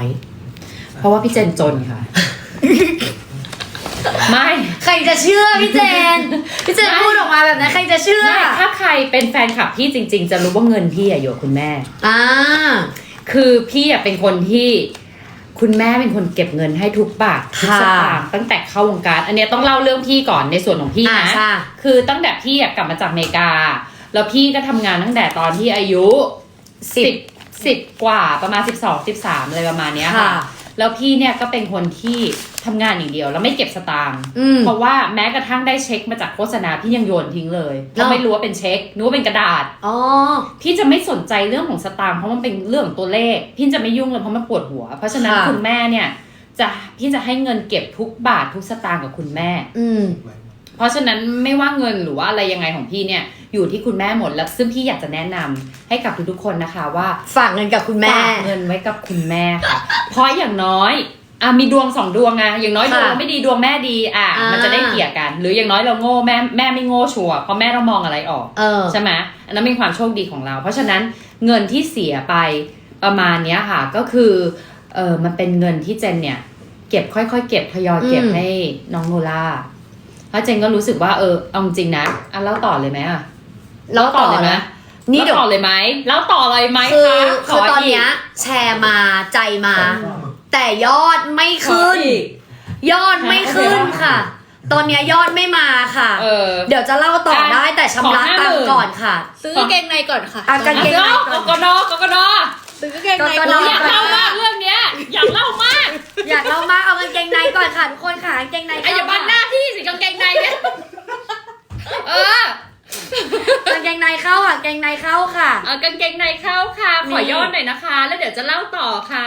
อย เพราะว่าพี่เจนจนค่ะ ไม่ ใครจะเชื่อพี่เจน พี่เจนไม่พูดออกมาแบบนั้นใครจะเชื่อไม่ถ้าใครเป็นแฟนคลับพี่จริง ๆ จะรู้ว่าเงินพี่อะอยู่กับคุณแม่ อ่า คือพี่อะเป็นคนที่คุณแม่เป็นคนเก็บเงินให้ทุกบาททุกสค่ะตางค์ตั้งแต่เข้าวงการ อันเนี้ยต้องเล่าเรื่องพี่ก่อนในส่วนของพี่อ่านะใช่คือตั้งแต่พี่อะกลับมาจากอเมริกา แล้วพี่ก็ทำงานตั้งแต่ตอนที่อายุสิบ สิบกว่าประมาณสิบสองสิบสามอะไรประมาณเนี้ยค่ะค่ะแล้วพี่เนี่ยก็เป็นคนที่ทำงานอย่างเดียว แล้วไม่เก็บสตางค์อืมเพราะว่าแม้กระทั่งได้เช็คมาจากโฆษณาพี่ยังโยนทิ้งเลยเพราะเนอะไม่รู้ว่าเป็นเช็คนึกว่าเป็นกระดาษอ๋อพี่จะไม่สนใจเรื่องของสตางค์เพราะมันเป็นเรื่องของตัวเลข พี่จะไม่ยุ่งเลยเพราะมันปวดหัว เพราะฉะนั้นค่ะคุณแม่เนี่ยจะพี่จะให้เงินเก็บทุกบาททุกสตางค์กับคุณแม่ อืม เพราะฉะนั้นไม่ว่าเงินหรือว่าอะไรยังไงของพี่เนี่ยอยู่ที่คุณแม่หมดแล้วซึ่งพี่อยากจะแนะนำให้กับทุกๆคนนะคะว่าฝากเงินกับคุณแม่ฝากเงินไว้กับคุณแม่ค่ะเพราะอย่างน้อยอะมีดวงสองดวงอะอย่างน้อยดค่ะวงเราไม่ดีดวงแม่ดีอะอ่ามัมันจะได้เกลี่ยกัน หรืออย่างน้อยเราโง่แม่แม่ไม่โง่ชัวร์เพราะแม่เรามองอะไรออกเออใช่ไหมอันนั้นเป็นความโชคดีของเรา เพราะฉะนั้นเงินที่เสียไปประมาณเนี้ยค่ะก็คือเออมันเป็นเงินที่เจนเนี่ย เก็บค่อยๆ เก็บทยอยเก็บอืมให้น้องโนล่าเพราะเจนก็รู้สึกว่าเออเอาจริงนะอะเล่าต่อเลยไหมอะแล้วต่อเลยไหมนะนี่เล่าเดี๋ยวต่อเลยไหมเล่าต่อเลยไหมคือคะคือตอนเนี้ยกแชร์มาใจมา แต่ยอดไม่ขอขึ้นอีกยอดไม่ขึ้นค่ะ ตอนเนี้ยยอดไม่มาค่ะเออเดี๋ยวจะเล่าต่ออะได้แต่ชำระขอตังค์50,000ก่อนค่ะ ซื้อกางเกงในก่อนค่ะอะกางเกงเดี๋ยวกกนกกนซื้อกางเกงในก็ก่ก็อนอยากเล่ามากเรื่องเนี้ยอยากเล่ามาก อยากเล่ามากเอากางเกงในก่อนค่ะทุกคนค่ะกางเกงใน ไอ้อย่าบังหน้าพี่สิกางเกงในเนี่ยเออ กาง เกงในเข้าค่ะ กางเกงในเข้าค่ะ เอากางเกงในเข้าค่ะ ขอยอดหน่อยนะคะ แล้วเดี๋ยวจะเล่าต่อค่ะ